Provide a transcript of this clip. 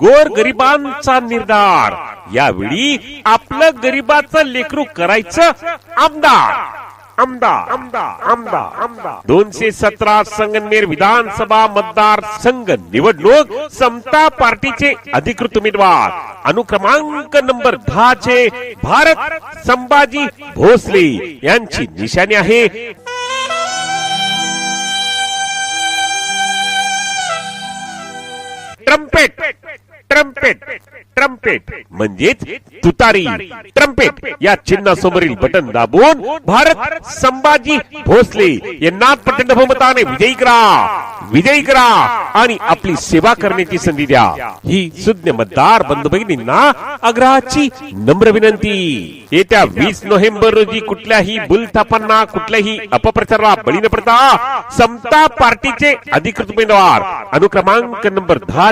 गोर गरिबांचा निर्धार. यावेळी आपलं गरिबाचं लेकरू करायचं आमदार. आमदार. आमदार आमदार आमदार दोनशे सतरा संगनमेर विधानसभा मतदार संघ निवडणूक समता पार्टीचे अधिकृत उमेदवार. अनुक्रमांक नंबर दहा चे भारत संभाजी भोसले यांची निशाणी आहे. ट्रम्पेट ट्रम्पेट ट्रम्पेट म्हणजेच तुतारी ट्रम्पेट या चिन्हासमोरील बटन दाबून भारत संभाजी भोसले यांना प्रचंड बहुमताने विजयी करा. विजयी करा आणि आपली सेवा करण्याची संधी द्या. ही सुज्ञ मतदार बंधू भगिनींना आग्रहाची नम्र विनंती. येत्या वीस नोव्हेंबर रोजी कुठल्याही बुलथापांना कुठल्याही अपप्रचाराला बळी न पडता समता पार्टीचे अधिकृत उमेदवार. अनुक्रमांक नंबर दहा